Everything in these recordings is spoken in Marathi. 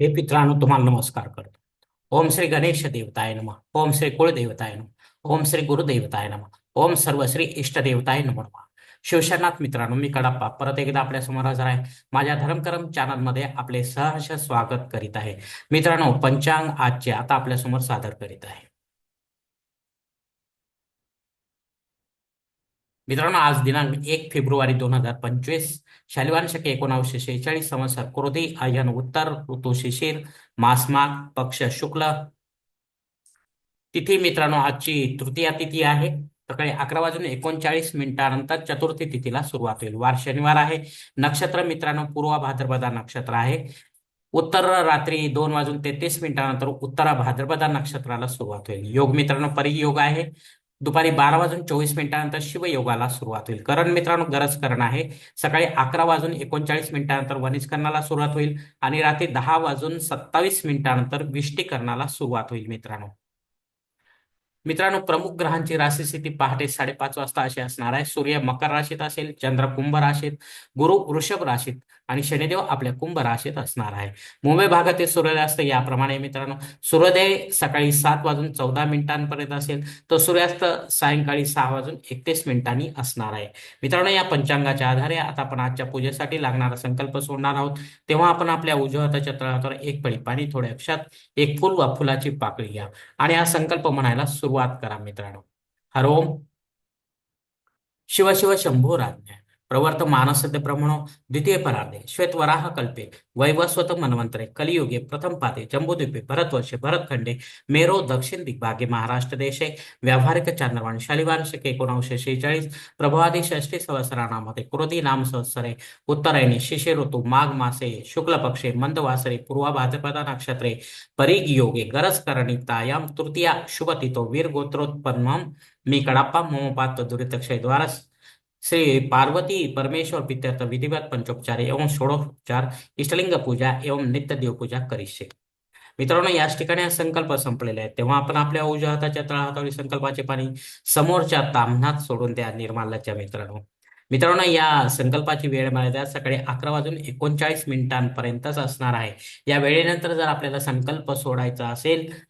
हे मित्रांनो तुम्हाला नमस्कार करतो. ओम श्री गणेश देवताय नम. ओम श्री कुळदेवताय नम. ओम श्री गुरुदेवताय नम. ओम सर्व श्री इष्टदेवताय नम शिवशरनाथ मित्रांनो मी कडाप्पा परत एकदा आपल्यासमोर हजर आहे. माझ्या धर्मकरम चॅनलमध्ये आपले सहर्ष स्वागत करीत आहे. मित्रांनो पंचांग आजचे आता आपल्यासमोर सादर करीत आहे. मित्रांनो आज दिनांक एक फेब्रुवारी दोन हजार पंचवीस. शालिवान शके एकोणावीसशे शेहेचाळीस संवत्सर क्रोधी आयन उत्तर ऋतू शिशिर मासमाग पक्ष शुक्ल. तिथी मित्रांनो आजची तृतीया तिथी आहे. सकाळी अकरा वाजून एकोणचाळीस मिनिटानंतर चतुर्थी तिथीला सुरुवात होईल. वार शनिवार आहे. नक्षत्र मित्रांनो पूर्व भाद्रपदा नक्षत्र आहे. उत्तर रात्री दोन वाजून तेहतीस मिनिटानंतर उत्तरा भाद्रपदा नक्षत्राला सुरुवात होईल. योग मित्रांनो परियोग आहे. दुपारी बारा वाजून चोवीस मिनिटानंतर शिवयोगाला सुरुवात होईल. करण मित्रांनो गरज करण आहे. सकाळी अकरा वाजून एकोणचाळीस मिनिटानंतर वनिष्करणाला सुरुवात होईल आणि रात्री दहा वाजून सत्तावीस मिनिटानंतर विष्टीकरणाला सुरुवात होईल मित्रांनो. मित्रांनो प्रमुख ग्रहांची राशी स्थिती पहाटे साडेपाच वाजता अशी असणार आहे. सूर्य मकर राशीत असेल चंद्र कुंभ राशीत गुरु वृषभ राशीत आणि शनिदेव आपल्या कुंभ राशीत असणार आहे. मुंबई भागातील सूर्यास्त याप्रमाणे मित्रांनो. सूर्योदय सकाळी सात वाजून चौदा मिनिटांपर्यंत असेल तर सूर्यास्त सायंकाळी सहा वाजून एकतीस मिनिटांनी असणार आहे. मित्रांनो या पंचांगाच्या आधारे आता आपण आजच्या पूजेसाठी लागणारा संकल्प सोडणार आहोत. तेव्हा आपण आपल्या उजव्या हाताच्या एक पळी पाणी थोड्या अक्षात एक फुल वा फुलाची पाकळी घ्या. आणि हा संकल्प म्हणायला सुरुवात करा मित्रांनो. हरोम शिव शिव शंभो राज्ञा. प्रवर्त मानसद्य ब्रह्मणो द्वितीय परार्धे श्वेतवराह कल्पे वैवस्वत मनवंतरे कलियुगे प्रथम पादे जम्बूद्वीपे भरतवर्षे भरतखंडे मेरो दक्षिण दिग्भागे महाराष्ट्र देशे व्यावहारिक चांद्रवाण शालिवान शके एकोणीसशे शेहेचाळीस प्रभावादी षष्टी संवत्सरानामध्ये क्रोधी नाम संवत्सरे उत्तरायणी शिशे ऋतू माघ मासे शुक्ल पक्षे मंदवासरे पूर्वा भाद्रपदा नक्षत्रे परीग योगे गरज करणितायाम तृतीया शुभ तिथो वीर गोत्रोत्पन्न मी कडाप्पा मोमपात दुरितक्षय द्वारस श्री पार्वती परमेश्वर पित्यर्थ विधिवत पंचोपचार एवं षोडोपचार इष्टलिंग पूजा एवं नित्य देवपूजा करीशे मित्रांनो याच ठिकाणी हा संकल्प संपलेला आहे. तेव्हा आपण आपल्या उजव्या हाताच्या तळहातावरील संकल्पाचे पाणी समोरच्या तामणात सोडून द्या निर्माल्याच्या मित्रांनो. मित्रांनो या संकल्पाची वेळ मर्यादा सकाळी अकरा वाजून एकोणचाळीस मिनिटांपर्यंतच असणार आहे. या वेळेनंतर जर आपल्याला संकल्प सोडायचा असेल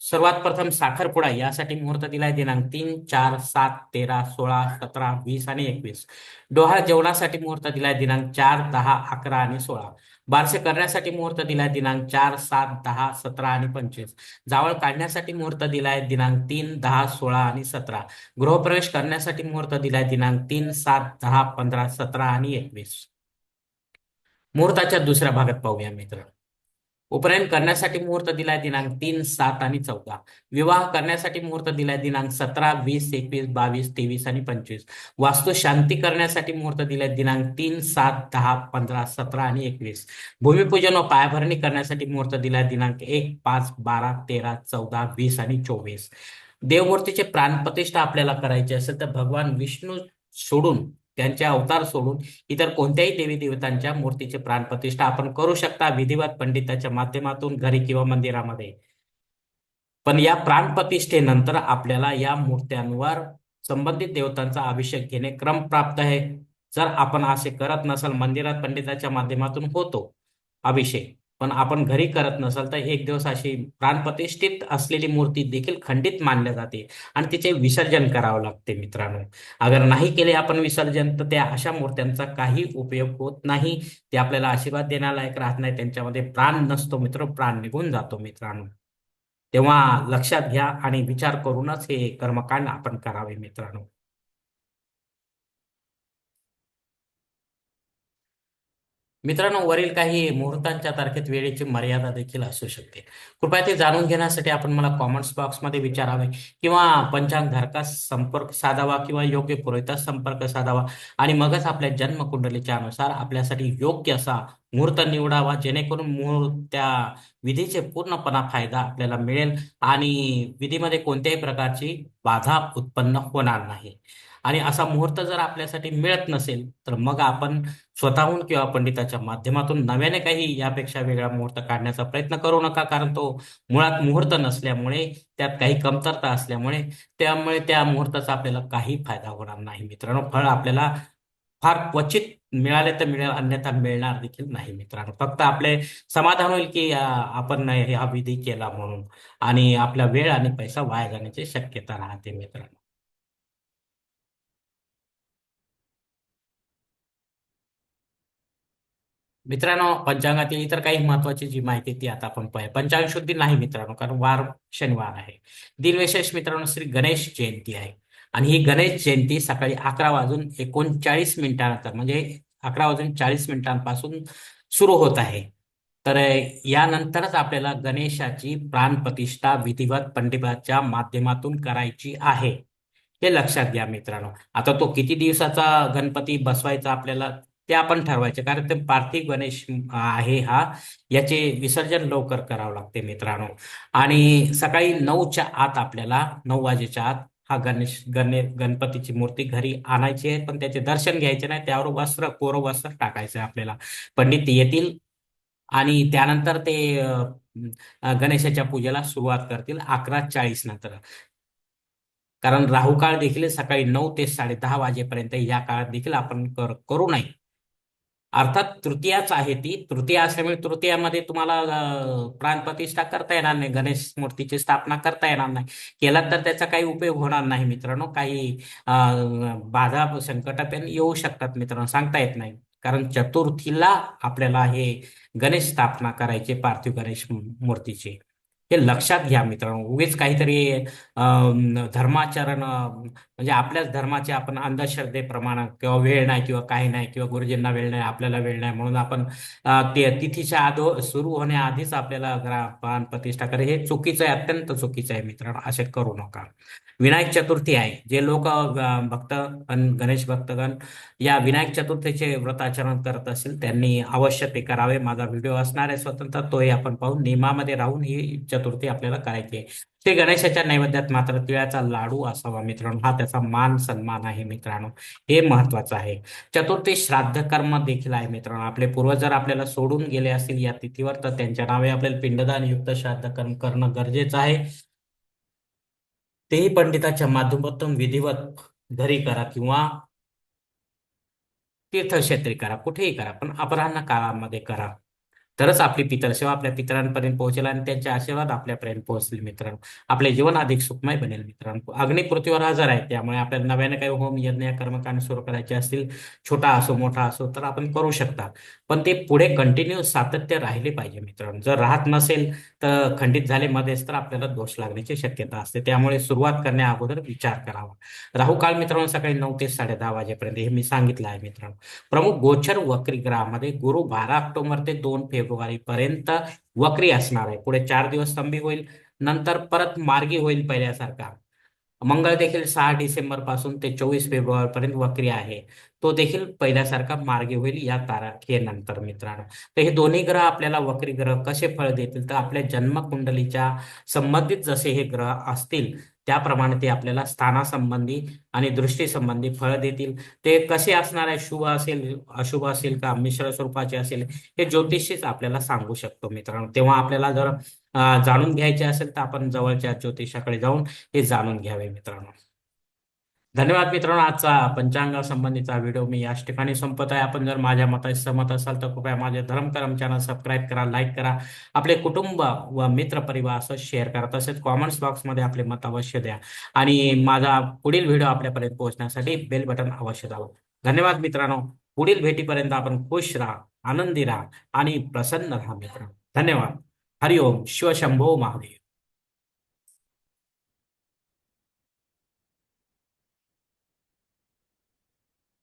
सर्वात प्रथम साखरपुडा यासाठी मुहूर्त दिलाय दिनांक तीन चार सात तेरा सोळा सतरा वीस आणि एकवीस. डोहाळ जेवणासाठी मुहूर्त दिलाय दिनांक चार दहा अकरा आणि सोळा. बारसे करण्यासाठी मुहूर्त दिलाय दिनांक चार सात दहा सतरा आणि पंचवीस. जावळ काढण्यासाठी मुहूर्त दिलाय दिनांक तीन दहा सोळा आणि सतरा. गृहप्रवेश करण्यासाठी मुहूर्त दिलाय दिनांक तीन सात दहा पंधरा सतरा आणि एकवीस. मुहूर्ताच्या दुसऱ्या भागात पाहूया मित्र उपनयन करण्यासाठी मुहूर्त दिलाय दिनांक तीन सात आणि चौदा. विवाह करण्यासाठी मुहूर्त दिलाय दिनांक सतरा वीस एकवीस बावीस तेवीस आणि पंचवीस. वास्तू शांती करण्यासाठी मुहूर्त दिलाय दिनांक तीन सात दहा पंधरा सतरा आणि एकवीस. भूमिपूजन व पायाभरणी करण्यासाठी मुहूर्त दिलाय दिनांक एक पाच बारा तेरा चौदा वीस आणि चोवीस. देवमूर्तीचे प्राणप्रतिष्ठा आपल्याला करायची असेल तर भगवान विष्णू सोडून त्यांचे अवतार सोडून इतर कोणत्याही देवी देवतांच्या मूर्तीचे प्राणप्रतिष्ठा आपण करू शकता विधिवत पंडिताच्या माध्यमातून घरी किंवा मंदिरामध्ये. पण या प्राणप्रतिष्ठेनंतर आपल्याला या मूर्त्यांवर संबंधित देवतांचा अभिषेक घेणे क्रम प्राप्त आहे. जर आपण असे करत नसाल मंदिरात पंडिताच्या माध्यमातून होतो अभिषेक. पण आपण घरी करत नसाल तर एक दिवस अशी प्राणप्रतिष्ठित असलेली मूर्ती देखील खंडित मानल्या जाते आणि तिचे विसर्जन करावं लागते मित्रांनो. अगर नाही केले आपण विसर्जन तर त्या अशा मूर्त्यांचा काही उपयोग होत नाही. ते आपल्याला आशीर्वाद देण्यालायक राहत नाही. त्यांच्यामध्ये प्राण नसतो मित्र प्राण निघून जातो मित्रांनो. तेव्हा लक्षात घ्या आणि विचार करूनच हे कर्मकांड आपण करावे मित्रांनो. मित्रांनो वरील काही मुहूर्तांच्या तारखेत वेळेची मर्यादा देखील असू शकते. कृपया ते जाणून घेण्यासाठी आपण मला कॉमेंट्स बॉक्समध्ये विचारावे किंवा पंचांग धारकास संपर्क साधावा किंवा योग्य पुरोहितास संपर्क साधावा आणि मगच आपल्या जन्मकुंडलीच्या अनुसार आपल्यासाठी योग्य असा मुहूर्त निवडावा जेणेकरून मुहूर्त त्या विधीचे पूर्णपणा फायदा आपल्याला मिळेल आणि विधीमध्ये कोणत्याही प्रकारची बाधा उत्पन्न होणार नाही. आणि असा मुहूर्त जर आपल्यासाठी मिळत नसेल तर मग आपण स्वतःहून किंवा पंडिताच्या माध्यमातून नव्याने काही यापेक्षा वेगळा मुहूर्त काढण्याचा प्रयत्न करू नका. कारण तो मुळात मुहूर्त नसल्यामुळे त्यात काही कमतरता असल्यामुळे त्यामुळे त्या मुहूर्ताचा आपल्याला काही फायदा होणार नाही मित्रांनो. फळ आपल्याला फार क्वचित मिळाले तर मिळेल अन्यथा मिळणार देखील नाही मित्रांनो. फक्त आपले समाधान होईल की आपण हा विधी केला म्हणून. आणि आपला वेळ आणि पैसा वाया जाण्याची शक्यता राहते मित्रांनो. मित्रांनो पंचांगातील इतर काही महत्वाची जी माहिती ती आता आपण पाहूया. पंचांग शुद्धी नाही मित्रांनो कारण वार शनिवार आहे. दिनविशेष मित्रांनो श्री गणेश जयंती आहे. आणि ही गणेश जयंती सकाळी अकरा वाजून एकोणचाळीस मिनिटानंतर म्हणजे अकरा वाजून चाळीस मिनिटांपासून सुरू होत आहे. तर यानंतरच आपल्याला गणेशाची प्राणप्रतिष्ठा विधिवत पंडिताच्या माध्यमातून करायची आहे. ते लक्षात घ्या मित्रांनो. आता तो किती दिवसाचा गणपती बसवायचा आपल्याला ते आपण ठरवायचे. कारण ते पार्थिव गणेश आहे हा. याचे विसर्जन लवकर करावं लागते मित्रांनो. आणि सकाळी नऊच्या आत आपल्याला नऊ वाजेच्या आत हा गणेश गणे गणपतीची मूर्ती घरी आणायची आहे. पण त्याचे दर्शन घ्यायचे नाही. त्यावर वस्त्र कोरं वस्त्र टाकायचं आपल्याला. पंडित येतील आणि त्यानंतर ते गणेशाच्या पूजेला सुरुवात करतील अकरा चाळीस नंतर. कारण राहुकाळ देखील सकाळी नऊ ते साडे दहा वाजेपर्यंत या काळात देखील आपण कर करू नाही अर्थात तृतीयाच आहे ती. तृतीया असल्यामुळे तृतीयामध्ये तुम्हाला प्राणप्रतिष्ठा करता येणार नाही. गणेश मूर्तीची स्थापना करता येणार नाही. केला तर त्याचा काही उपयोग होणार नाही मित्रांनो. काही बाधा संकट पण येऊ शकतात मित्रांनो. सांगता येत नाही. कारण चतुर्थीला आपल्याला हे गणेश स्थापना करायचे पार्थिव गणेश मूर्तीची. हे लक्षात घ्या मित्रांनो. उगीच काहीतरी धर्माचरण म्हणजे आपल्याच धर्माचे आपण अंधश्रद्धेप्रमाणे किंवा वेळ नाही किंवा काही नाही किंवा गुरुजींना वेळ नाही आपल्याला वेळ नाही म्हणून आपण ते तिथीच्या आदो सुरू होण्याआधीच आपल्याला प्राण प्रतिष्ठा करे हे चुकीचं आहे अत्यंत चुकीचं आहे मित्रांनो. असे करू नका. विनायक चतुर्थी आहे. जे लोक भक्त गणेश भक्तगण या विनायक चतुर्थीचे व्रताचरण करत असेल त्यांनी अवश्य ते करावे. माझा व्हिडिओ असणार आहे स्वतंत्र तोही आपण पाहून नियमामध्ये राहून ही चतुर्थी आपल्याला करायची आहे. ते गणेशाच्या नैवेद्यात मात्र तिळाचा लाडू असावा मित्रांनो. हा त्याचा मान सन्मान आहे मित्रांनो. हे महत्वाचं आहे. चतुर्थी श्राद्ध कर्म देखील आहे मित्रांनो. आपले पूर्वज जर आपल्याला सोडून गेले असतील या तिथीवर तर त्यांच्या नावे आपल्याला पिंडदान युक्त श्राद्ध कर्म करणं गरजेचं आहे. तेही पंडिताच्या माध्यमातून विधिवत घरी करा किंवा तीर्थक्षेत्री करा. कुठेही करा पण अपराह्न काळामध्ये करा. तरच आपली पितर सेवा आपल्या पितरांपर्यंत पोहोचेल आणि त्यांचे आशीर्वाद आपल्यापर्यंत पोहोचतील मित्रांनो. आपले जीवन अधिक सुखमय बनेल मित्रांनो. अग्नि पृथ्वीवर हजर आहे त्यामुळे आपल्याला नव्याने काही होम यज्ञ कर्मकांड सुरू करायचे असतील छोटा असो मोठा असो तर आपण करू शकता. पण ते पुढे कंटिन्यू सातत्य राहिले पाहिजे मित्रांनो. जर राहत नसेल तर खंडित झाले मध्येच तर आपल्याला दोष लागण्याची शक्यता असते. त्यामुळे सुरुवात करण्या अगोदर विचार करावा. राहू काळ मित्रांनो सकाळी नऊ ते साडे दहा वाजेपर्यंत हे मी सांगितलं आहे मित्रांनो. प्रमुख गोचर वक्री ग्रहामध्ये गुरु बारा ऑक्टोबर ते दोन फेब्रुवारी पर्यंत वक्री असणार आहे. पुढे चार दिवस स्तंभी होईल नंतर परत मार्गी होईल पहिल्यासारखा. मंगळ देखील सहा डिसेंबरपासून ते चोवीस फेब्रुवारी पर्यंत वक्री आहे. तो देखील पहिल्यासारखा मार्गी होईल या तारखेनंतर मित्रांनो. तर हे दोन्ही ग्रह आपल्याला वक्री ग्रह कसे फळ देतील? तर आपल्या जन्मकुंडलीच्या संबंधित जसे हे ग्रह असतील त्याप्रमाणे ते आपल्याला स्थानासंबंधी आणि दृष्टीसंबंधी फळं फळ देतील. ते कसे असणार आहे? शुभ असेल अशुभ असेल का? मिश्र स्वरूपाचे असेल हे ज्योतिषीच आपल्याला सांगू शकतो मित्रांनो. तेव्हा आपल्याला जर जाणून घ्यायचे असेल तर आपण जवळच्या ज्योतिषाकडे जाऊन हे जाणून घ्यावे मित्रांनो. धन्यवाद मित्रांनो आजचा पंचांगा संबंधीचा व्हिडिओ मी याच ठिकाणी संपत आहे. आपण जर माझ्या मताशी सहमत असाल तर कृपया माझे धर्मकरम चॅनल सबस्क्राईब करा लाईक करा. आपले कुटुंब व मित्र परिवार असं शेअर करा. तसेच कॉमेंट्स बॉक्समध्ये आपले मत अवश्य द्या. आणि माझा पुढील व्हिडिओ आपल्यापर्यंत पोहोचण्यासाठी बेल बटन अवश्य दाबा. धन्यवाद मित्रांनो. पुढील भेटीपर्यंत आपण खुश राहा आनंदी राहा आणि प्रसन्न राहा मित्रांनो. धन्यवाद. हरिओम. शिवशंभो महादेव.